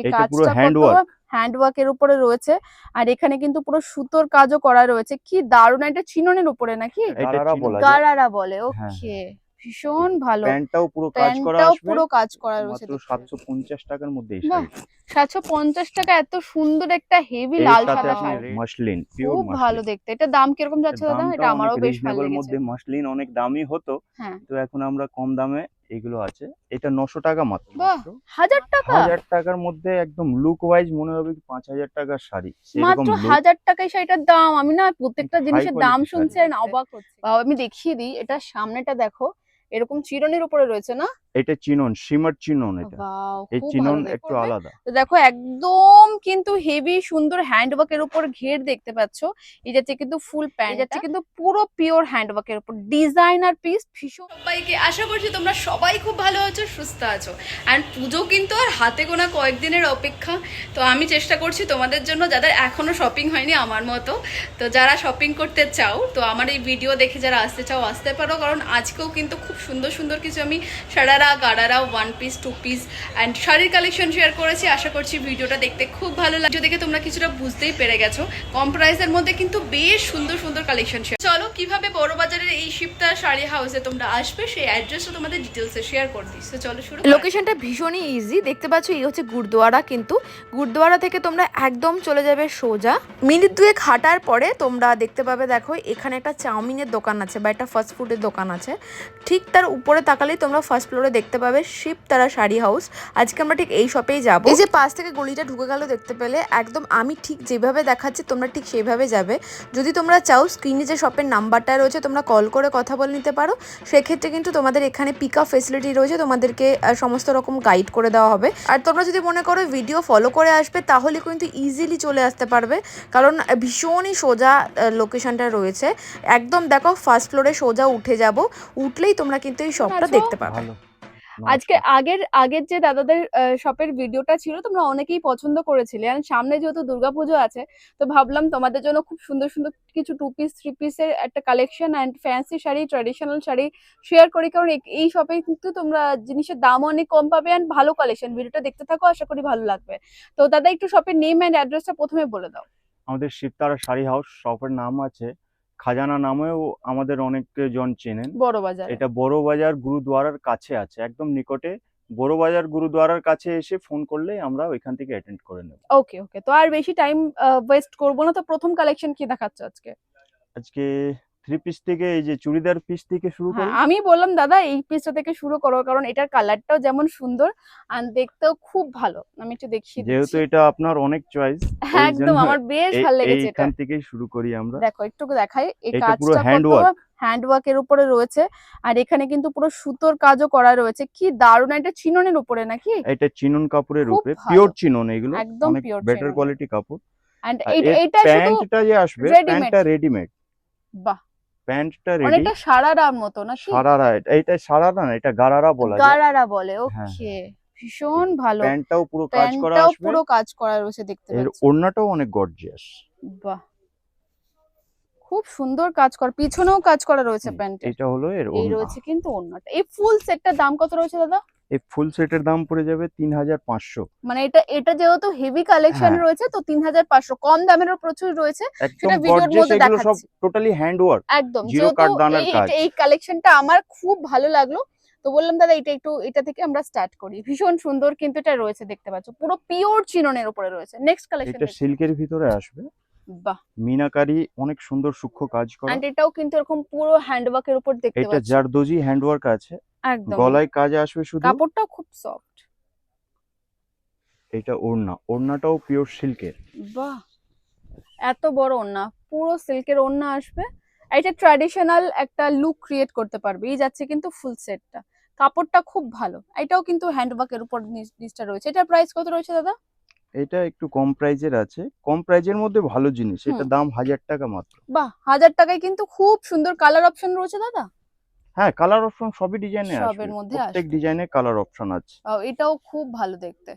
এটা পুরো hand work hand ওয়ার্কের উপরে রয়েছে। আর এখানে কিন্তু পুরো সুতোর কাজও করা রয়েছে। কি দারুণ! এটা চিননের উপরে নাকি? এটা গারারা বলা বলে হ্যাঁ, ওকে ভীষণ ভালো। প্যান্টটাও পুরো কাজ করা প্যান্টটাও আসবে। পুরো কাজ করা রয়েছে মাত্র সাতশো পঞ্চাশ টাকার মধ্যে এই শাড়ি সাতশো পঞ্চাশ টাকা এত সুন্দর একটা হেভি লাল সাদা শাড়ি। মাসলিন পিওর খুব ভালো দেখতে। এটা দাম কীরকম যাচ্ছে দাদা? এটা আমারও বেশ ভালো লেগেছে। মধ্যে। মাসলিন অনেক দামি হতো। হ্যাঁ। তো এখন আমরা কম দামে এগুলো আছে। এটা নশো টাকা মাত্র হাজার টাকা? হাজার টাকার মধ্যে একদম লুক ওয়াইজ মনে হবে কি পাঁচ হাজার টাকার শাড়ি। মাত্র হাজার টাকায় শাড়িটার দাম আমি না প্রত্যেকটা জিনিসের দাম শুনছি আর অবাক হচ্ছে। আমি দেখিয়ে দিই এটা সামনেটা দেখো এরকম চিরনির উপরে রয়েছে না? এটা চিনন সিমার চিনন এটা। এই চিনন একটু আলাদা। তো দেখো একদম কিন্তু হেভি সুন্দর হ্যান্ডওয়ার্কের উপর ঘের দেখতে পাচ্ছ। এই যাচ্ছে কিন্তু ফুল প্যান্ট যাচ্ছে কিন্তু পুরো পিওর হ্যান্ডওয়ার্কের উপর। ডিজাইনার পিস ভীষণ। সবাইকে আশা করছি তোমরা সবাই খুব ভালো আছো সুস্থ আছো। অ্যান্ড পুজো কিন্তু আর হাতে গোনা কয়েকদিনের অপেক্ষা। তো আমি চেষ্টা করছি তোমাদের জন্য যাদের এখনও শপিং হয়নি আমার মতো তো যারা শপিং করতে চাও তো আমার এই ভিডিও দেখে যারা আসতে চাও আসতে পারো। কারণ আজকেও কিন্তু খুব সুন্দর সুন্দর কিছু আমি sharara গাড়ারা one piece two piece and শাড়ির কালেকশন শেয়ার করেছি। আশা করছি ভিডিওটা দেখতে খুব ভালো লাগছে দেখে তোমরা কিছুটা বুঝতেই পেরে গেছো। কম প্রাইসের মধ্যে কিন্তু বেশ সুন্দর সুন্দর কালেকশন শেয়ার চলো, কীভাবে বড় বাজারের এই শিবতার শাড়ি হাউসে তোমরা আসবে, সেই অ্যাড্রেসটা তোমাদের ডিটেলসে শেয়ার করে তো চলো শুরু। লোকেশনটা ভীষণই ইজি দেখতে পাচ্ছ, এই হচ্ছে গুরদুয়ারা কিন্তু। গুরদুয়ারা থেকে তোমরা একদম চলে যাবে সোজা। মিনিট দুয়েক হাঁটার পরে তোমরা দেখতে পাবে, দেখো, এখানে একটা চাউমিনের দোকান আছে বা একটা ফাস্ট ফুডের দোকান আছে। ঠিক তার উপরে তাকালেই তোমরা ফার্স্ট ফ্লোরে দেখতে পাবে শিব তারা শাড়ি হাউস। আজকে আমরা ঠিক এই শপেই যাব। এই যে পাশ থেকে গলিটা ঢুকে গেল দেখতে পেলে একদম আমি ঠিক যেভাবে দেখাচ্ছি তোমরা ঠিক সেইভাবে যাবে। যদি তোমরা চাও স্ক্রিনে যে শপের নাম্বারটা রয়েছে তোমরা কল করে কথা বলে নিতে পারো। সেক্ষেত্রে কিন্তু তোমাদের এখানে পিক আপ ফেসিলিটি রয়েছে তোমাদেরকে সমস্ত রকম গাইড করে দেওয়া হবে। আর তোমরা যদি মনে করো ভিডিও ফলো করে আসবে তাহলে কিন্তু ইজিলি চলে আসতে পারবে। কারণ ভীষণই সোজা লোকেশনটা রয়েছে। একদম দেখো ফার্স্ট ফ্লোরে সোজা উঠে যাব। উঠলেই তোমরা কিন্তু এই শপটা? দেখতে পাবে। ভালো। আজকে আগের আগের যে দাদাদের শপের ভিডিওটা ছিল তোমরা অনেকেই পছন্দ করেছিলে। আর সামনে যেহেতু দুর্গাপুজো আছে তো ভাবলাম তোমাদের জন্য খুব সুন্দর সুন্দর কিছু টু পিস থ্রি পিসের একটা collection and fancy sari traditional sari share করি। কারণ এই- শপে কিন্তু তোমরা জিনিসের দাম অনেক কম পাবে অ্যান্ড ভালো কালেকশন ভিডিওটা দেখতে থাকো আশা করি ভালো লাগবে। তো দাদা একটু শপের নেম অ্যান্ড অ্যাড্রেসটা প্রথমে বলে দাও। আমাদের শিবতারা শাড়ি হাউস শপের নাম আছে খাজানা নামেও আমাদের অনেক জন চেনেন। বড় বাজার। এটা বড় বাজার গুরুদুয়ারার কাছে আছে একদম নিকটে। বড় বাজার গুরুদুয়ারার কাছে এসে ফোন করলে আমরা ওইখান থেকে অ্যাটেন্ড করে নেব। ওকে ওকে তো আর বেশি টাইম ওয়েস্ট করব না। তো প্রথম কালেকশন কি দেখাচ্ছ আজকে? আজকে থ্রি পিস থেকে এই যে চুড়িদার পিস থেকে শুরু করি? হ্যাঁ আমি বললাম দাদা এই পিসটা থেকে শুরু করো কারণ এটার কালারটাও যেমন সুন্দর আর দেখতেও খুব ভালো। আমি একটু দেখিয়ে যেহেতু এটা আপনার অনেক চয়েস হ্যাঁ একদম আমার বেশ ভালো লেগেছে এটা। এইখান থেকেই শুরু করি আমরা। দেখো একটু দেখাই এই এটা পুরো কাজটা কত work। হ্যান্ড ওয়ার্কের উপরে রয়েছে আর এখানে কিন্তু পুরো সুতোর কাজও করা রয়েছে। কি দারুণ এটা চিননের উপরে নাকি? এটা চিনন কাপড়ের উপরে। পিওর চিনন এগুলো একদম pure বেটার। কোয়ালিটি কাপড়। এন্ড এর এইটা শুধু প্যান্টটা যে আসবে। প্যান্টটা রেডিমেড বাহ প্যান্টটা রেডি অনেকটা সারারার মতো না সারারা এটা- এটা সারারা না এটা গারারা বলা যায়। গারারা বলে হ্যাঁ, ওকে ভীষণ ভালো। প্যান্টটাও পুরো কাজ করা প্যান্টটাও আসবে। পুরো কাজ করা রয়েছে দেখতে এর পাচ্ছি। ওড়নাটাও অনেক গর্জিয়াস বাহ। খুব সুন্দর কাজ করা পিছনেও কাজ করা রয়েছে প্যান্টে এটা হলো এর এই রয়েছে কিন্তু ওড়নাটা। এই ফুল সেটটার দাম কত রয়েছে দাদা? এই ফুল সেটের দাম পড়ে যাবে তিন হাজার পাঁচশো। মানে এটা এটা যেহেতু হেভি কালেকশন হ্যাঁ। রয়েছে তো তিন হাজার পাঁচশো কম দামেরও প্রচুর রয়েছে। একদম ভিডিওর মধ্যে সব টোটালি হ্যান্ড ওয়ার্ক একদম যেহেতু এই- কাজ। এটা- এই কালেকশনটা আমার খুব ভালো লাগল। তো বললাম দাদা এটা একটু এটা থেকে আমরা স্টার্ট করি। ভীষণ সুন্দর কিন্তু এটা রয়েছে দেখতে পাচ্ছ। পুরো পিওর চিননের উপরে রয়েছে। নেক্সট কালেকশন এটা সিল্কের ভিতরে আসবে। বাহ। মিনাকারি অনেক সুন্দর সূক্ষ্ম কাজ করা। এন্ড এটাও কিন্তু এরকম পুরো হ্যান্ডওয়ার্কের উপর দেখতে এটা পাচ্ছ। জারদোজি হ্যান্ড ওয়ার্ক আছে। একদম। গলায় কাজ আসবে শুধু? কাপড়টাও খুব সফট এটা ওড়না। ওড়নাটাও পিওর সিল্কের বাহ! এত বড় ওড়না। পুরো সিল্কের ওড়না আসবে। এটা ট্র্যাডিশনাল একটা লুক ক্রিয়েট করতে পারবে। এই যাচ্ছে কিন্তু ফুল সেটটা কাপড়টা খুব ভালো। এটাও কিন্তু হ্যান্ডওয়ার্কের উপর নিচটা রয়েছে। এটার প্রাইস কত রয়েছে দাদা? এটা একটু কম প্রাইজের আছে। কম প্রাইজের মধ্যে ভালো জিনিস। এটা দাম হাজার টাকা মাত্র। বাহ! হাজার টাকায় কিন্তু খুব সুন্দর কালার অপশন রয়েছে দাদা। হ্যাঁ কালার অপশন সবই ডিজাইনে আসবে। সবের মধ্যে আছে প্রত্যেক। ডিজাইনে কালার অপশন আছে। এটাও খুব ভালো দেখতে।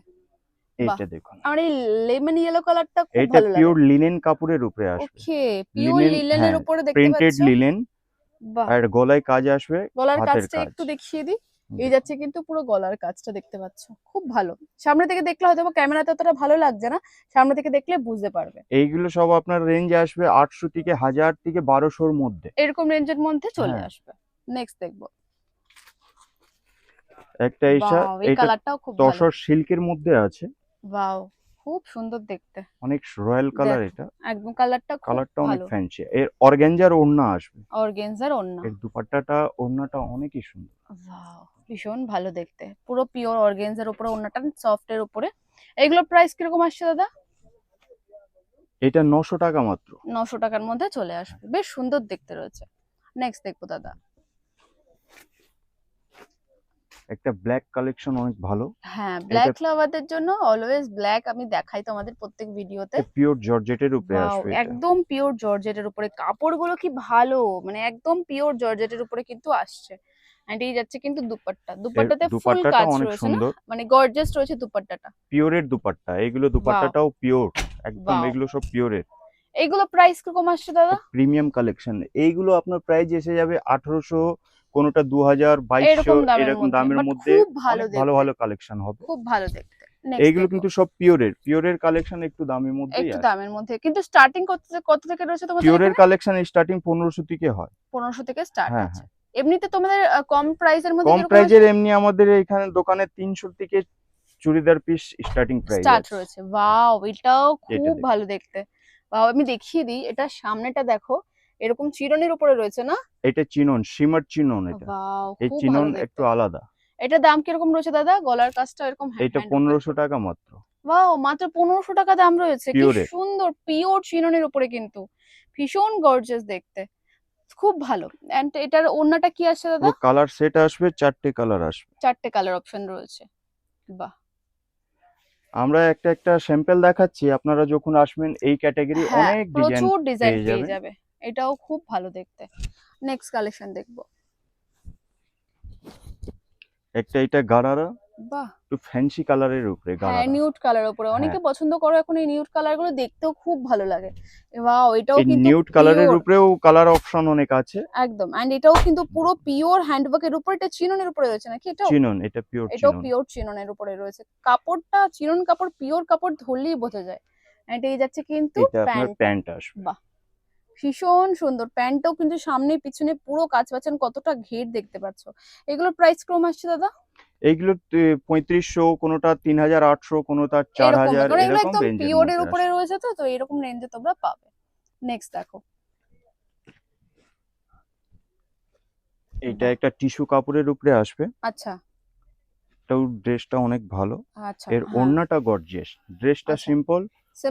এইটা দেখুন। আমার এই লেমন ইয়েলো কালারটা খুব ভালো লাগে। এটা পিওর লিনেন কাপড়ের উপরে আসবে। ওকে পিওর লিলেনের হ্যাঁ, উপরে দেখতে প্রিন্টেড লিনেন আর গলায় কাজ আসবে গলার কাজটা একটু দেখিয়ে দিই। এই যাচ্ছে কিন্তু পুরো গলার কাজটা দেখতে পাচ্ছ। খুব ভালো। সামনে থেকে দেখলে হয়তো ক্যামেরাতে অতটা ভালো লাগছে না। সামনে থেকে দেখলে বুঝতে পারবে। এইগুলো সব আপনার রেঞ্জে আসবে আটশো থেকে হাজার থেকে বারোশোর মধ্যে। এরকম রেঞ্জের মধ্যে চলে হ্যাঁ। আসবে। নেক্সট দেখব। একটা Wow, এই কালারটাও খুব ভালো। সিল্কের মধ্যে আছে। ওয়াও খুব সুন্দর দেখতে। অনেক রয়্যাল কালার এটা। একদম কালারটা কালারটা অনেক ফ্যান্সি এর অর্গ্যাঞ্জার ওড়না আসবে। অর্গেনজার ওন্না এর দুপাট্টাটা ওড়নাটা অনেকই সুন্দর। ওয়াও ভীষণ ভালো দেখতে। পুরো পিওর অর্গেনজার উপরে ওন্নাটা সফট এর উপরে। এগুলোর প্রাইস কীরকম আসছে দাদা? এটা নশো টাকা মাত্র। নশো টাকার মধ্যে চলে আসবে। বেশ সুন্দর দেখতে রয়েছে। নেক্সট দেখব দাদা। একটা ব্ল্যাক কালেকশন অনেক ভালো। হ্যাঁ ব্ল্যাক লাভারদের জন্য অলওয়েজ ব্ল্যাক আমি দেখাই তোমাদের প্রত্যেক ভিডিওতে পিওর জর্জেটের উপরে আসবে একদম পিওর জর্জেটের উপরে। কাপড়গুলো কি ভালো মানে একদম পিওর জর্জেটের উপরে কিন্তু আসছে। এন্ড এই যাচ্ছে কিন্তু দুপাট্টা। দুপাট্টাতে ফুল কাজ অনেক রয়েছে না? সুন্দর। মানে গর্জিয়াস রয়েছে দুপাট্টাটা। পিওরের দুপাট্টা। এইগুলো দুপাট্টাটাও পিওর একদম এগুলো সব পিওরের এইগুলো প্রাইস কীরকম আসছে দাদা? প্রিমিয়াম কালেকশন এইগুলো আপনার প্রাইস এসে যাবে আঠারোশো কোনোটা দু হাজার বাইশশো এরকম দামের মধ্যে, ভালো ভালো কালেকশন হবে। খুব ভালো দেখতে। এইগুলো কিন্তু সব পিওরের পিওরের কালেকশন একটু দামের মধ্যে একটু দামের মধ্যে। কিন্তু স্টার্টিং কত কত থেকে রয়েছে তোমাদের পিওরের কালেকশন স্টার্টিং পনেরোশো থেকে হয়। পনেরোশো থেকে স্টার্ট হ্যাঁ হ্যাঁ। এমনিতে তোমাদের কম প্রাইসের মধ্যে কম প্রাইজের এমনি আমাদের এখানে দোকানে তিনশো থেকে churidar piece starting price start রয়েছে। ওয়াও এটাও খুব ভালো দেখতে। ওয়াও আমি দেখিয়ে দিই। এটা সামনেটা দেখো। এরকম চিরনের উপরে রয়েছে না? এটা চিনন সিমার চিনন এটা। এই চিনন একটু আলাদা। এটা দাম কীরকম রয়েছে দাদা? গলার কাজটা এরকম এটা পনেরোশো টাকা মাত্র। ওয়াও মাত্র পনেরোশো টাকা দাম রয়েছে। কি সুন্দর পিওর চিননের উপরে কিন্তু। ভীষণ গর্জিয়াস দেখতে। খুব ভালো। এন্ড এটার ওড়নাটা কি আছে দাদা? কালার সেট আসবে চারটে কালার আসবে। চারটে কালার অপশন রয়েছে। বাহ। আমরা একটা একটা স্যাম্পল দেখাচ্ছি। আপনারা যখন আসবেন এই ক্যাটাগরি অনেক ডিজাইন পেয়ে যাবে। এটাও খুব ভালো দেখতে। নেক্সট কালেকশন দেখব। একটা এটা গারারা বাহ! একটু ফ্যান্সি কালারের উপরে হ্যাঁ নিউড কালার উপরে। অনেকে হ্যাঁ। পছন্দ করো এখন এই নিউড কালারগুলো দেখতেও খুব ভালো লাগে। ওয়াও এটাও কিন্তু নিউড কালারের উপরেও কালার অপশন অনেক আছে। একদম। এন্ড এটাও কিন্তু পুরো পিওর হ্যান্ডওয়ার্কের উপর এটা চিননের উপরে রয়েছে নাকি এটাও? চিনন এটা পিওর এটাও চিনন। পিওর চিননের উপরে রয়েছে। কাপড়টা চিনন কাপড় পিওর কাপড় ধরলেই বোঝা যায়। এন্ড এই যাচ্ছে কিন্তু এটা আপনার প্যান্ট প্যান্ট আসবে। বাহ! ভীষণ সুন্দর। প্যান্টটাও কিন্তু সামনে পিছনে পুরো কাজ পাচ্ছেন কতটা ঘের দেখতে পাচ্ছ। এগুলোর প্রাইস ক্রম আসছে দাদা? এইগুলো পঁয়ত্রিশশো কোনোটা তিন হাজার আটশো কোনোটা চার হাজার এরকম পিওরের উপরে রয়েছে তো তো এরকম রেঞ্জে তোমরা পাবে। নেক্সট দেখো। এইটা একটা টিস্যু কাপড়ের উপরে আসবে। আচ্ছা। এটাও ড্রেসটা অনেক ভালো। আচ্ছা এর ওড়নাটা গর্জিয়াস ড্রেসটা। সিম্পল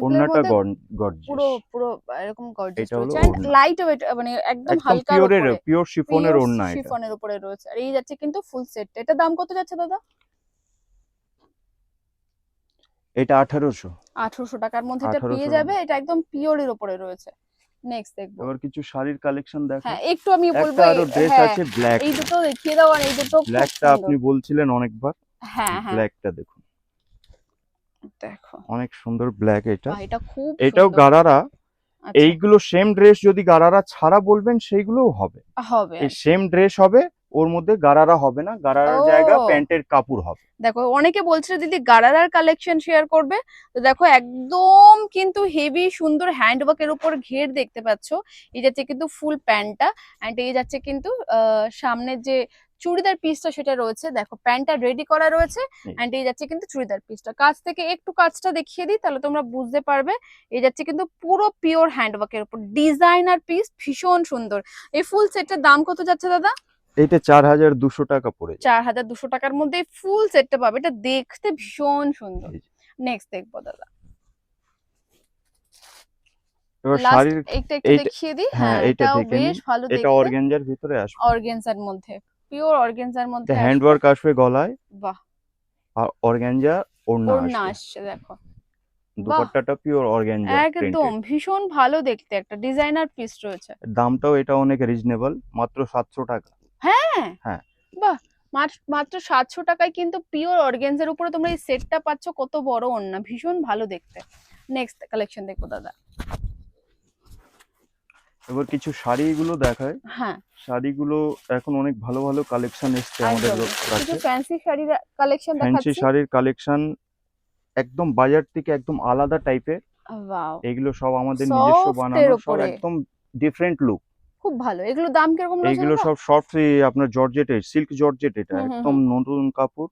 ওড়নাটা মধ্যে পুরো পুরো এরকম গর্জিয়াস এটা রয়েছে। ওড়না। লাইট ওয়েট মানে একদম একদম হালকার পিওর শিফনের ওড়না এটা। শিফনের উপরে রয়েছে। আর এই যাচ্ছে কিন্তু ফুল সেট এটা দাম কত যাচ্ছে দাদা? এটা আঠারোশো। আঠারোশো টাকার মধ্যে এটা পেয়ে যাবে। এটা একদম পিওরের উপরে রয়েছে। নেক্সট দেখব। এবার কিছু শাড়ির কালেকশন দেখো। হ্যাঁ একটু আমি বলব একটা আরও এই- ড্রেস হ্যাঁ, আছে ব্ল্যাক এই দুটো দেখিয়ে দাও আর এই দুটো খুব ব্ল্যাকটা আপনি বলছিলেন অনেকবার। হ্যাঁ হ্যাঁ। ব্ল্যাকটা দেখুন। দেখো। অনেক সুন্দর ব্ল্যাক এটা। এটা খুব এটাও গারারা। আচ্ছা, এইগুলো সেম ড্রেস যদি গারারা ছাড়া বলবেন সেইগুলোও হবে। হবে। সেম ড্রেস হবে ওর মধ্যে গারারা হবে না গারারার। জায়গা প্যান্টের কাপড় হবে। দেখো অনেকে বলছিল দিদি গারারার কালেকশন শেয়ার করবে? তো দেখো একদম কিন্তু হেভি সুন্দর হ্যান্ডওয়ার্কের উপর ঘের দেখতে পাচ্ছ। এই যাচ্ছে কিন্তু ফুল প্যান্টটা অ্যান্ড এই যাচ্ছে কিন্তু সামনের যে চুড়িদার পিসটা সেটা রয়েছে। দেখো প্যান্টটা রেডি করা রয়েছে। অ্যান্ড এই যাচ্ছে কিন্তু চুড়িদার পিসটা কাছ থেকে একটু কাজটা দেখিয়ে দিই তাহলে তোমরা বুঝতে পারবে। এই যাচ্ছে কিন্তু পুরো পিওর হ্যান্ডওয়ার্কের উপর। ডিজাইনার পিস ভীষণ সুন্দর। এই ফুল সেটটার দাম কত যাচ্ছে দাদা? এটা চার হাজার দুশো টাকা পড়ে চার হাজার দুশো টাকার মধ্যে ফুল সেটটা পাবে। এটা দেখতে ভীষণ সুন্দর। নেক্সট দেখব দাদা। এবার শাড়ির একটা একটু দেখিয়ে দিই। হ্যাঁ, হ্যাঁ এটাও বেশ ভালো এটা দেখতে। ভিতরে আসবে। অর্গেনজার মধ্যে। পিওর অর্গেনজার মধ্যে হ্যান্ড ওয়ার্ক আসবে গলায়। বাহ। আর ওড়না আসছে দেখো। দুপাট্টাটা পিওর একদম ভীষণ ভালো দেখতে একটা। ডিজাইনার পিস রয়েছে। দামটাও এটা অনেক রিজনেবল মাত্র সাতশো টাকা। হ্যাঁ। হ্যাঁ। বাহ! মাত্র- মাত্র সাতশো টাকায় কিন্তু পিওর অর্গেনজার উপরে তোমরা এই সেটটা পাচ্ছ। কত বড় ওড়না ভীষণ ভালো দেখতে। নেক্সট কালেকশন দেখব দাদা। এবার কিছু শাড়িগুলো দেখায় হ্যাঁ। শাড়িগুলো এখন অনেক ভালো ভালো কালেকশন এসছে আমাদের কিছু ফ্যান্সি শাড়ির কালেকশন দেখাচ্ছি। ফ্যান্সি শাড়ির কালেকশন একদম বাজার থেকে একদম আলাদা টাইপের ওয়াও। এগুলো সব আমাদের নিজস্ব বানানো সব একদম ডিফারেন্ট লুক খুব ভালো। এগুলো দাম কীরকম এগুলো সব সফট আপনার জর্জেটের সিল্ক জর্জেট এটা একদম নতুন কাপড়।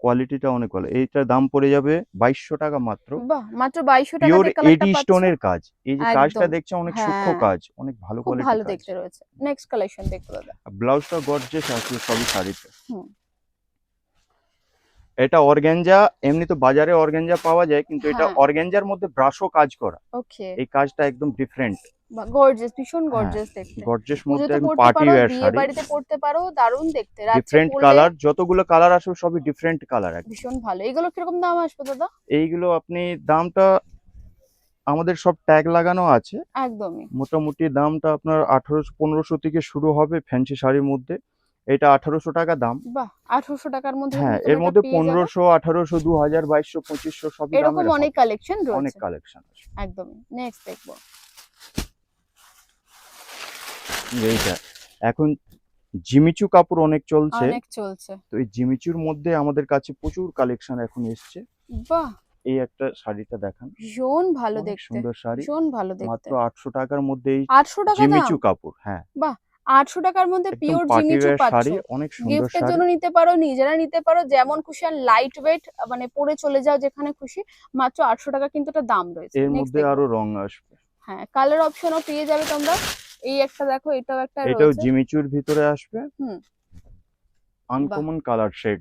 কোয়ালিটিটা অনেক ভালো। এইটার দাম পড়ে যাবে বাইশশো টাকা মাত্র। মাত্র বাইশশো টাকা পিওর এডি স্টোনের কাজ। এই যে কাজটা দেখছে অনেক সূক্ষ্ম হ্যাঁ। কাজ অনেক ভালো কোয়ালিটি ভালো দেখতে রয়েছে। নেক্সট কালেকশন দেখতে পাবে ব্লাউজটা গর্জেস আছে সবই শাড়িতে। হুম। এটা অর্গ্যাঞ্জা এমনি তো বাজারে অর্গ্যাঞ্জা পাওয়া যায় কিন্তু এটা হ্যাঁ। অর্গ্যাঞ্জার মধ্যে ব্রাশও কাজ করা। ওকে। এই কাজটা একদম ডিফারেন্ট গর্জিয়াস ভীষণ গর্জিয়াস দেখতে। গর্জেস মধ্যে একদম পার্টি ওয়্যার শাড়ি। বাড়িতে পড়তে পারো দারুণ দেখতে। ডিফারেন্ট কালার যতগুলো কালার আসবে সবই ডিফারেন্ট কালার একদম। ভীষণ ভালো। এগুলো কীরকম দাম আসবে দাদা? এইগুলো আপনি দামটা আমাদের সব ট্যাগ লাগানো আছে। একদমই। মোটামুটি দামটা আপনার আঠারোশো পনেরোশো থেকে শুরু হবে ফ্যান্সি শাড়ির মধ্যে। এটা আঠারোশো টাকা দাম। বাহ আঠারোশো টাকার মধ্যে হ্যাঁ এর মধ্যে। পনেরোশো আঠারোশো দু হাজার বাইশশো পঁচিশশো সবই এরকম অনেক কালেকশন অনেক কালেকশন আছে। একদমই। নেক্সট দেখব। এইটা এখন জিমিচু কাপড় অনেক চলছে। অনেক চলছে। তো এই জিমিচুর মধ্যে আমাদের কাছে প্রচুর কালেকশন এখন এসছে। বাহ! এই একটা শাড়িটা দেখান। ভীষণ ভালো দেখতে। সুন্দর শাড়ি। ভীষণ ভালো দেখতে। মাত্র আটশো টাকার মধ্যে এই আটশো টাকা দাম? জিমিচু কাপড় হ্যাঁ। আটশো টাকার মধ্যে পিওর ওয়্যার পাচ্ছ। গিফটের জন্য নিতে পারো নিজেরা নিতে পারো। যেমন খুশি আর লাইট ওয়েট মানে পরে চলে যাও যেখানে খুশি মাত্র আটশো টাকা কিন্তু একটা দাম রয়েছে। এর মধ্যে আরও রং আসবে। হ্যাঁ কালার অপশনও পেয়ে যাবে তোমরা। এই একটা দেখো এটাও একটা এটাও জিমিচুর ভিতরে আসবে। হুম। আনকমন কালার শেড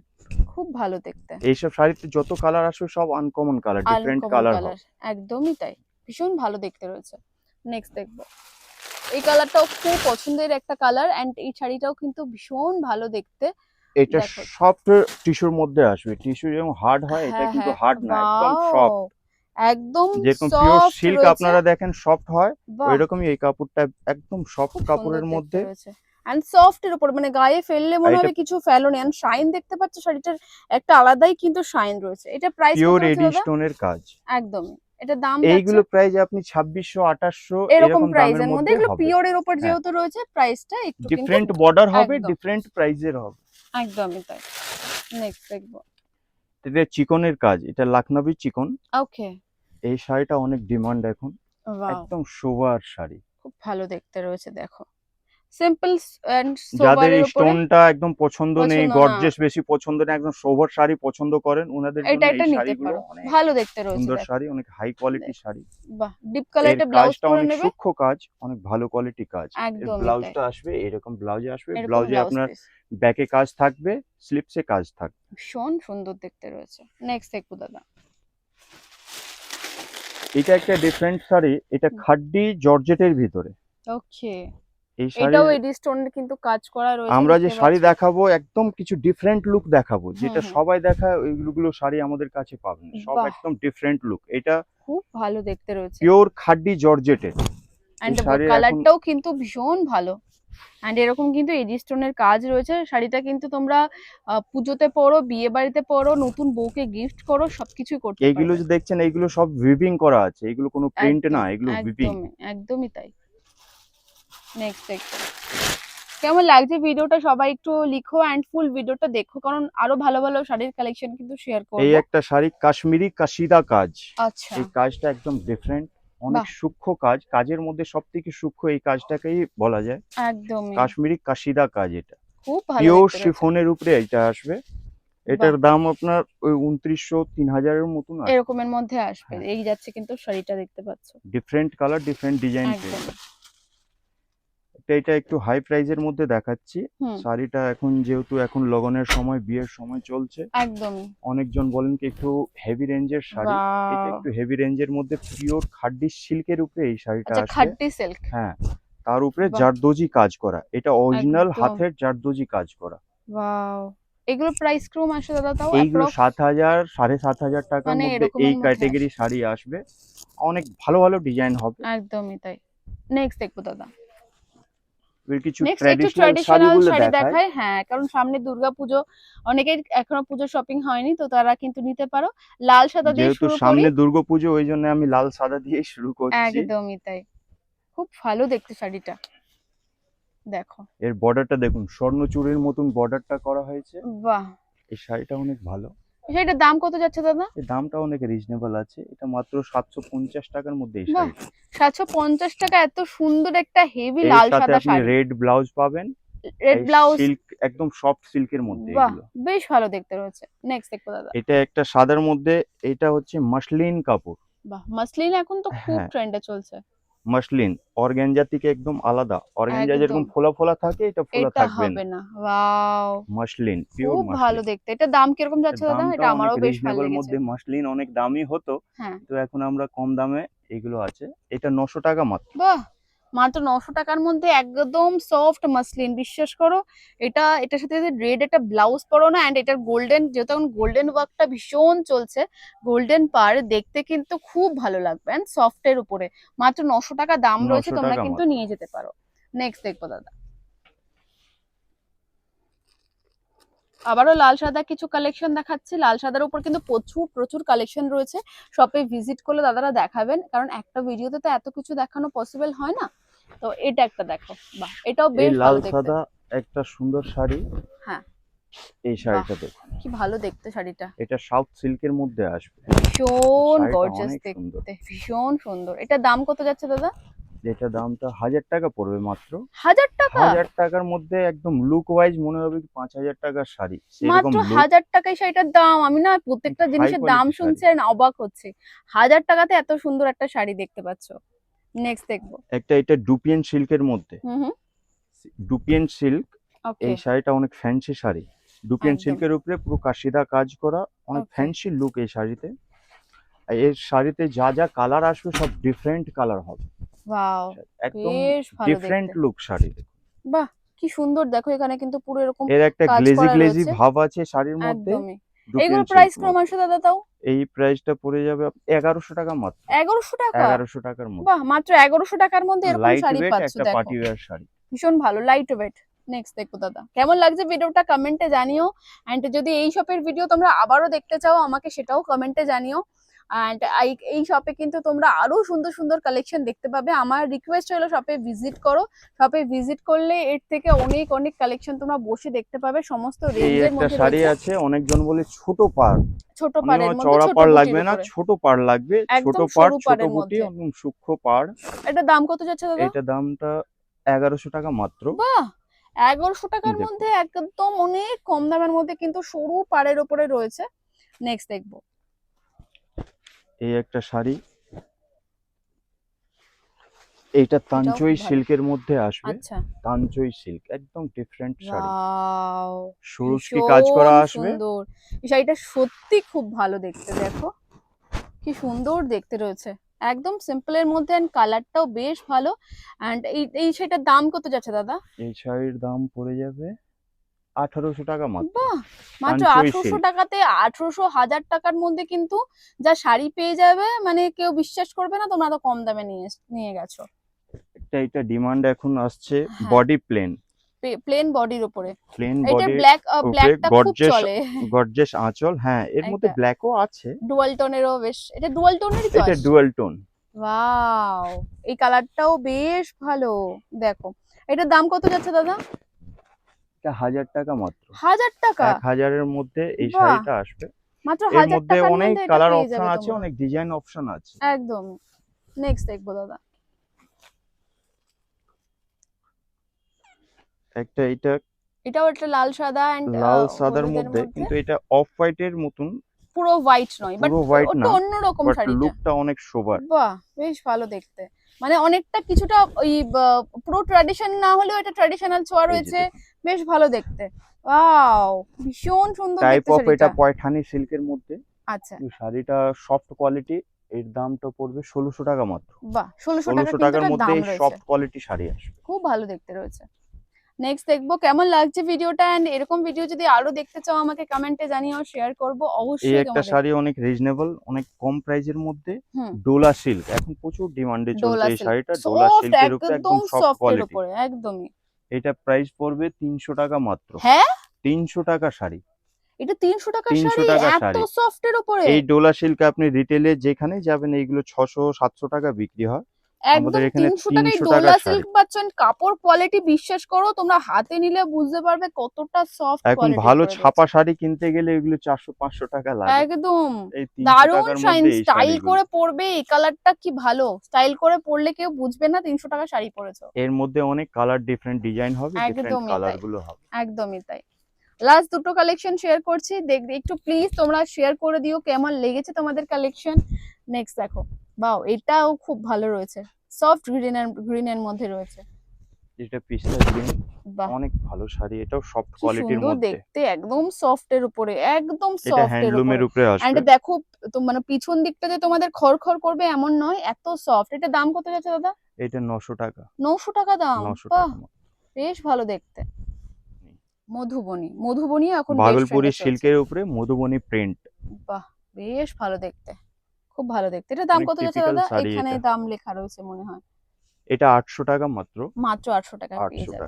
খুব ভালো দেখতে। এইসব শাড়িতে যত কালার আসবে সব আনকমন কালার ডিফারেন্ট কালার একদমই তাই। ভীষণ ভালো দেখতে রয়েছে। নেক্সট দেখব। এই কালারটাও খুব পছন্দের একটা কালার এন্ড এই শাড়িটাও কিন্তু ভীষণ ভালো দেখতে। এটা সফট টিস্যুর মধ্যে আসবে। টিস্যু যেমন হার্ড হয় এটা হ্যাঁ, কিন্তু হ্যাঁ, হার্ড না একদম সফট একদম যেরকম পিওর সিল্ক আপনারা দেখেন সফট হয় ওইরকমই এই কাপড়টা একদম সফট কাপড়ের মধ্যে। এন্ড সফট এর উপর মানে গায়ে ফেললে মনে হবে কিছু ফেলোনি এন্ড শাইন দেখতে পাচ্ছ শাড়িটার একটা আলাদাই কিন্তু শাইন রয়েছে। এটা প্রাইস পিওর এডি স্টোনের কাজ। একদমই। এটা দাম এইগুলো প্রাইস আপনি ছাব্বিশশো আঠাশশো যাচ্ছে এরকম এরকম প্রাইসের মধ্যে এগুলো পিওর এর উপর হ্যাঁ। যেহেতু রয়েছে প্রাইসটা একটু ডিফারেন্ট বর্ডার হবে। ডিফারেন্ট প্রাইজের হবে। একদমই তাই। নেক্সট দেখব। এটা চিকনের কাজ এটা লাখনবী চিকন। ওকে এই শাড়িটা অনেক ডিমান্ড এখন। একদম শোভার শাড়ি। খুব ভালো দেখতে রয়েছে দেখো। সিম্পল এন্ড যাদের এই স্টোনটা একদম পছন্দ নেই গর্জেস বেশি পছন্দ নেই একদম সোভার শাড়ি পছন্দ করেন ওনাদের জন্য এই শাড়িগুলো ভালো দেখতে রয়েছে সুন্দর শাড়ি অনেক হাই কোয়ালিটি শাড়ি। বাহ ডিপ কালারটা ব্লাউজ পরে নেবে? সূক্ষ্ম কাজ অনেক ভালো কোয়ালিটি কাজ। এর ব্লাউজটা আসবে এরকম ব্লাউজে আসবে ব্লাউজে আপনার ব্যাকে কাজ থাকবে স্লিপসে কাজ থাকবে। ভীষণ সুন্দর দেখতে রয়েছে। নেক্সট দেখব দাদা। এটা একটা ডিফারেন্ট শাড়ি এটা খাড্ডি জর্জেটের ভিতরে। ওকে এই এটাও স্টোনের কিন্তু কাজ করা রয়েছে আমরা যে শাড়ি দেখাবো একদম কিছু ডিফারেন্ট লুক দেখাবো যেটা সবাই দেখায় ওইগুলো শাড়ি আমাদের কাছে পাবেন সব একদম ডিফারেন্ট লুক এটা খুব ভালো দেখতে রয়েছে। পিওর খাড্ডি জর্জেটের এন্ড কালারটাও কিন্তু ভীষণ ভালো। এন্ড এরকম কিন্তু এডি স্টোনের কাজ রয়েছে। শাড়িটা কিন্তু তোমরা পুজোতে পরো বিয়ে বাড়িতে পরো নতুন বউকে গিফট করো সবকিছুই করতে এইগুলো যে দেখছেন এইগুলো সব উইভিং করা আছে। এগুলো কোনো প্রিন্ট না এগুলো উইভিং একদমই তাই। নেক্সট কেমন লাগছে ভিডিওটা? সবাই একটু লিখো এন্ড ফুল ভিডিওটা দেখো কারণ আরও ভালো ভালো শাড়ির কালেকশন কিন্তু শেয়ার এই একটা শাড়ি কাশ্মীরি কাশিদা কাজ। আচ্ছা। এই কাজটা একদম ডিফারেন্ট অনেক সূক্ষ্ম কাজ। কাজের মধ্যে সব থেকে সূক্ষ্ম এই কাজটাকেই বলা যায়। একদম কাশ্মীরি কাশিদা কাজ এটা। খুব ভালো পিওর শিফনের উপরে এটা আসবে। এটার দাম আপনার ওই উনত্রিশশো তিন হাজারের মতন এরকমের মধ্যে আসবে। হ্যাঁ। এই যাচ্ছে কিন্তু শাড়িটা দেখতে পাচ্ছ। ডিফারেন্ট কালার ডিফারেন্ট ডিজাইন এটা একটু হাই প্রাইজের মধ্যে দেখাচ্ছি। শাড়িটা এখন যেহেতু এখন লগনের সময় বিয়ের সময় চলছে। একদমই। অনেকজন বলেন কি একটু হেভি রেঞ্জের শাড়ি। এটা একটু হেভি রেঞ্জের মধ্যে পিওর খাড্ডি সিল্কের উপরে এই শাড়িটা আচ্ছা আসবে খাড্ডি সিল্ক হ্যাঁ তার উপরে। জারদোজি কাজ করা। এটা অরিজিনাল হাতের জারদোজি কাজ করা। ওয়াও এগুলো প্রাইস ক্রম আসে দাদা তাও? এইগুলো approx? সাত হাজার সাড়ে সাত হাজার টাকার মানে মধ্যে এই ক্যাটাগরি শাড়ি আসবে। অনেক ভালো ভালো ডিজাইন হবে। একদমই তাই। নেক্সট দেখব দাদা। কিছু ট্র্যাডিশনাল ট্র্যাডিশনাল শাড়ি দেখায় দেখায় হ্যাঁ কারণ সামনে দুর্গাপুজো অনেকের এখনও পুজো শপিং হয়নি তো তারা কিন্তু নিতে পারো। লাল সাদা দিয়ে শুরু করি। সামনে দুর্গাপুজো ওই জন্য আমি লাল সাদা দিয়ে শুরু করছি। একদমই তাই। খুব ভালো দেখতে শাড়িটা। দেখো। এর বর্ডারটা দেখুন স্বর্ণচূড়ের মতন বর্ডারটা করা হয়েছে। বাহ! এই শাড়িটা অনেক ভালো। শাড়িটার দাম কত যাচ্ছে দাদা? এর দামটা অনেক রিজনেবল আছে। এটা মাত্র সাতশো পঞ্চাশ টাকার মধ্যে এই সাতশো পঞ্চাশ টাকা এত সুন্দর একটা হেভি লাল সাদা আপনি শাড়ি। রেড ব্লাউজ পাবেন। রেড ব্লাউজ সিল্ক একদম সফট সিল্কের মধ্যে বাহ! এগুলো। বেশ ভালো দেখতে রয়েছে। নেক্সট দেখব দাদা। এটা একটা সাদার মধ্যে এটা হচ্ছে মাসলিন কাপড়। বাহ! মাসলিন এখন তো খুব হ্যাঁ। ট্রেন্ডে চলছে। মাসলিন অর্গ্যানজা থেকে একদম আলাদা। অর্গ্যানজা যেরকম ফোলা ফোলা থাকে এটা ফোলা থাকবে হবে না। না ওয়াও। মাসলিন পিওর খুব ভালো দেখতে। এটা দাম কি রকম যাচ্ছে দাদা? এটা আমারও বেশ ভালো লেগেছে। মধ্যে মাসলিন অনেক দামি হতো। হ্যাঁ। তো এখন আমরা কম দামে এগুলো আছে। এটা 900 টাকা মাত্র। বাহ! মাত্র নশো টাকার মধ্যে একদম সফট মাসলিন বিশ্বাস করো। এটা এটার সাথে রেড একটা ব্লাউজ পরো না অ্যান্ড এটার গোল্ডেন যেহেতু এখন গোল্ডেন ওয়ার্কটা ভীষণ চলছে গোল্ডেন পার দেখতে কিন্তু খুব ভালো লাগবে অ্যান্ড সফটের উপরে। মাত্র নশো টাকা দাম রয়েছে তোমরা কিন্তু নিয়ে যেতে পারো। নেক্সট দেখব দাদা। আবারও লাল সাদা কিছু কালেকশন দেখাচ্ছি। লাল সাদার উপর কিন্তু প্রচুর প্রচুর কালেকশন রয়েছে। শপে ভিজিট করলে দাদারা দেখাবেন কারণ একটা ভিডিওতে তো এত কিছু দেখানো পসিবল হয় না। তো এটা একটা দেখো বাহ এটাও বেশ লাল সাদা একটা সুন্দর শাড়ি। হ্যাঁ। এই শাড়িটা দেখুন। কি ভালো দেখতে শাড়িটা। এটা সাউথ সিল্কের মধ্যে আসবে। ভীষণ সুন্দর। দেখতে ভীষণ সুন্দর। এটা দাম কত যাচ্ছে দাদা? যেটা দামটা হাজার টাকা পড়বে মাত্র। হাজার টাকা? হাজার টাকার মধ্যে একদম লুক ওয়াইজ মনে হবে কি পাঁচ হাজার টাকার শাড়ি। মাত্র হাজার টাকায় শাড়িটার দাম। আমি না প্রত্যেকটা জিনিসের দাম শুনছি আর অবাক হচ্ছে। হাজার টাকাতে এত সুন্দর একটা শাড়ি দেখতে পাচ্ছ। নেক্সট দেখব। একটা এটা ডুপিয়ান সিল্কের মধ্যে। ডুপিয়ান সিল্ক এই শাড়িটা অনেক ফ্যান্সি শাড়ি। ডুপিয়ান সিল্কের উপরে পুরো কাশিদা কাজ করা অনেক ফ্যান্সি লুক এই শাড়িতে। এর শাড়িতে যা যা কালার আসবে সব ডিফারেন্ট কালার হবে। ওয়াও একদম ডিফারেন্ট লুক শাড়ি। বাহ কি সুন্দর। দেখো এখানে কিন্তু পুরো এরকম এর একটা গ্লেজি গ্লেজি ভাব আছে শাড়ির মধ্যে। Dupian price. ক্রমাংশ দাদা তাও এই প্রাইসটা পড়ে যাবে 1100 টাকা মাত্র। 1100 টাকা? 1100 টাকার মধ্যে। বাহ মাত্র 1100 টাকার মধ্যে এরকম শাড়ি পাচ্ছ একটা দেখো। Party wear sari. ভীষণ ভালো লাইট ওয়েট নেক্সট দেখো দাদা। কেমন লাগছে ভিডিওটা কমেন্টে জানিও। এন্ড যদি এই শপের ভিডিও তোমরা আবারও দেখতে চাও আমাকে সেটাও কমেন্টে জানিও। অ্যান্ড এই শপে কিন্তু তোমরা আরও সুন্দর সুন্দর কালেকশন দেখতে পাবে। আমার রিকোয়েস্ট হলো শপে ভিজিট করো। শপে ভিজিট করলে এর থেকে অনেক অনেক কালেকশন তোমরা বসে দেখতে পাবে। সমস্ত রেঞ্জের মধ্যে শাড়ি আছে অনেকজন বলে ছোট পাড়। ছোট মানে পাড়ের আমার মধ্যে চওড়া পাড় লাগবে না ছোট পাড় লাগবে। ছোট পাড় ছোট। সূক্ষ্ম পাড়। এটা দাম কত যাচ্ছে দাদা? এটা দামটা টাকা মাত্র। বাহ! এগারোশো টাকার মধ্যে একদম অনেক কম দামের মধ্যে কিন্তু সরু পাড়ের উপরে রয়েছে। নেক্সট দেখব। এই একটা শাড়ি। এইটা তাঞ্চই সিল্কের মধ্যে আসবে। আচ্ছা। তাঞ্চই সিল্ক একদম ডিফারেন্ট শাড়ি। ওয়াও সুরুষ্কি কাজ করা আসবে? সুন্দর। এই শাড়িটা সত্যি খুব ভালো দেখতে দেখো। কি সুন্দর দেখতে রয়েছে। একদম সিম্পলের মধ্যে এন্ড কালারটাও বেশ ভালো। এন্ড এই এই শাড়িটার দাম কত যাচ্ছে দাদা? এই শাড়ির দাম পড়ে যাবে আঠারোশো টাকা মাত্র। মাত্র আঠারোশো টাকাতে আঠারোশো হাজার টাকার মধ্যে কিন্তু যা শাড়ি পেয়ে যাবে মানে কেউ বিশ্বাস করবে না তোমরা তো কম দামে নিয়ে নিয়ে গেছো। এটা এটা ডিমান্ড এখন আসছে। বডি প্লেন প্লেন বডির উপরে। প্লেন এটা ব্ল্যাক ব্ল্যাকটা খুব চলে। গর্জেস আঁচল হ্যাঁ এর মধ্যে ব্ল্যাকও আছে। ডুয়াল টোনেরও বেশ এটা ডুয়াল টোনেরই তো এটা ডুয়াল টোন ওয়াও এই কালারটাও বেশ ভালো দেখো। এটার দাম কত যাচ্ছে দাদা? এটা হাজার টাকা মাত্র। হাজার টাকা? এক হাজারের মধ্যে এই শাড়িটা আসবে। মাত্র এর মধ্যে অনেক কালার অপশন আছে অনেক ডিজাইন অপশন আছে। একদম। নেক্সট দেখব দাদা। একটা এটা এটাও একটা লাল সাদা এন্ড লাল সাদার মধ্যে কিন্তু এটা অফ হোয়াইট এর মতন। পুরো হোয়াইট নয় বাট পুরো হোয়াইট না অন্যরকম শাড়িটা। লুকটা অনেক সোবার বাহ! বেশ ভালো দেখতে। মানে অনেকটা কিছুটা ওই পুরো ট্র্যাডিশন না হলেও এটা ট্র্যাডিশনাল ছোঁয়া রয়েছে। বেশ ভালো দেখতে। ওয়াও ভীষণ সুন্দর টাইপ অফ এটা পয়ঠানি সিল্কের মধ্যে। আচ্ছা। শাড়িটা সফট কোয়ালিটি এর দামটা পড়বে ষোলোশো টাকা মাত্র। বাহ! ষোলোশো টাকার মধ্যে সফট কোয়ালিটি শাড়ি আসবে। খুব ভালো দেখতে রয়েছে। নেক্সট দেখব কেমন লাগছে ভিডিওটা এন্ড এরকম ভিডিও যদি আরও দেখতে চাও আমাকে কমেন্টে জানিও শেয়ার করব অবশ্যই এই একটা শাড়ি অনেক রিজনেবল অনেক কম প্রাইজের মধ্যে ডোলা সিল্ক এখন প্রচুর ডিমান্ডে চলছে এই শাড়িটা। ডোলা সিল্কের উপরে একদম সফট কোয়ালিটি উপরে একদমই। এটা প্রাইস পড়বে তিনশো টাকা মাত্র। হ্যাঁ? তিনশো টাকা শাড়ি। এটা তিনশো টাকার 300 শাড়ি? এত শাড়ি। সফটের উপরে? এই ডোলা সিল্ক আপনি রিটেলে যেখানে যাবেন এইগুলো ছশো সাতশো টাকা বিক্রি হয়। একদম তিনশো টাকায় 300 ডোলা সিল্ক পাচ্ছেন কাপড় কোয়ালিটি বিশ্বাস করো তোমরা হাতে নিলে বুঝতে পারবে কতটা সফট এখন ভালো ছাপা শাড়ি কিনতে গেলে এগুলো চারশো পাঁচশো টাকা লাগে। একদম। দারুণ শাইন স্টাইল করে পরবে এই কালারটা কি ভালো? স্টাইল করে পরলে কেউ বুঝবে না তিনশো টাকা শাড়ি পরেছো। এর মধ্যে অনেক কালার ডিফারেন্ট ডিজাইন হবে ডিফারেন্ট কালারগুলো হবে। একদমই তাই। লাস্ট দুটো কালেকশন শেয়ার করছি দেখ একটু প্লিজ তোমরা শেয়ার করে দিও কেমন লেগেছে তোমাদের কালেকশন নেক্সট দেখো। বাও এটাও খুব ভালো রয়েছে। সফট গ্রিন এর গ্রিন এর মধ্যে রয়েছে। যেটা পিস্তা গ্রিন বাহ। অনেক ভালো শাড়ি এটাও সফট কোয়ালিটির মধ্যে। দেখতে একদম সফট এর উপরে একদম সফট এর হ্যান্ডলুমের উপরে। উপরে এন্ড দেখো তো মানে পিছন দিকটা যে তোমাদের খড়খড় করবে এমন নয় এত সফট এটা দাম কত যাচ্ছে দাদা? এটা নশো টাকা। নশো টাকা দাম? বাহ বেশ ভালো দেখতে। মধুবনী মধুবনী এখন ভাগলপুরি। সিল্কের উপরে মধুবনী প্রিন্ট বাহ বেশ ভালো দেখতে। খুব ভালো দেখতে। এটা দাম কত যাচ্ছে দাদা? এখানে দাম লেখা রয়েছে মনে হয়। এটা আটশো টাকা মাত্র। মাত্র আটশো টাকা পেয়ে টাকা।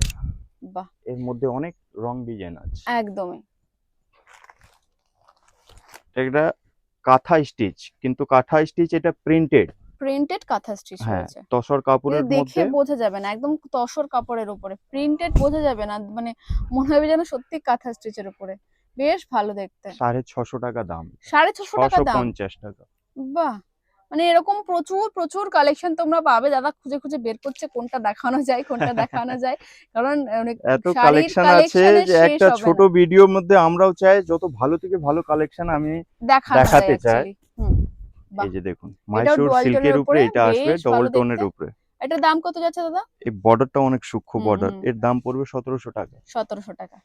বাহ। এর মধ্যে অনেক রং ডিজাইন আছে। একদমই। এটা কাঁথা স্টিচ কিন্তু কাঁথা স্টিচ এটা প্রিন্টেড। প্রিন্টেড কাঁথা স্টিচ হ্যাঁ তসর কাপড়ের দেখে বোঝা যাবে না একদম তসর কাপড়ের উপরে। প্রিন্টেড বোঝা যাবে না মানে মনে হবে যেন সত্যি কাঁথা স্টিচের উপরে। বেশ ভালো দেখতে। সাড়ে ছশো টাকা দাম। সাড়ে ছশো টাকা ছশো দাম পঞ্চাশ টাকা। বাহ! মানে এরকম প্রচুর প্রচুর কালেকশন তোমরা পাবে। দাদা খুঁজে খুঁজে বের করছে কোনটা দেখানো যায় কোনটা দেখানো যায়। কারণ অনেক এত কালেকশন আছে যে একটা ছোট ভিডিওর মধ্যে আমরাও চাই যত ভালো থেকে ভালো কালেকশন আমি দেখাতে চাই। হুম এই যে দেখুন মাইসুর সিল্কের উপরে, এটা আসবে ডবল টোনের উপরে। এটার দাম কত যাচ্ছে দাদা? এই বর্ডারটা অনেক সূক্ষ্ম বর্ডার। এর দাম পড়বে সতেরোশো টাকা। সতেরোশো টাকা।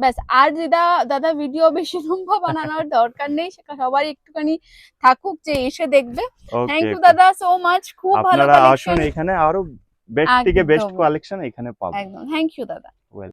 ব্যাস আর দিদা দাদা ভিডিও বেশি লম্বা বানানোর দরকার নেই সেটা সবাই একটুখানি থাকুক যে এসে দেখবে। থ্যাংক ইউ দাদা সো মাচ খুব ভালো আপনারা আসুন এখানে আরও বেস্ট থেকে বেস্ট কালেকশন এখানে পাবেন একদম। থ্যাংক ইউ দাদা।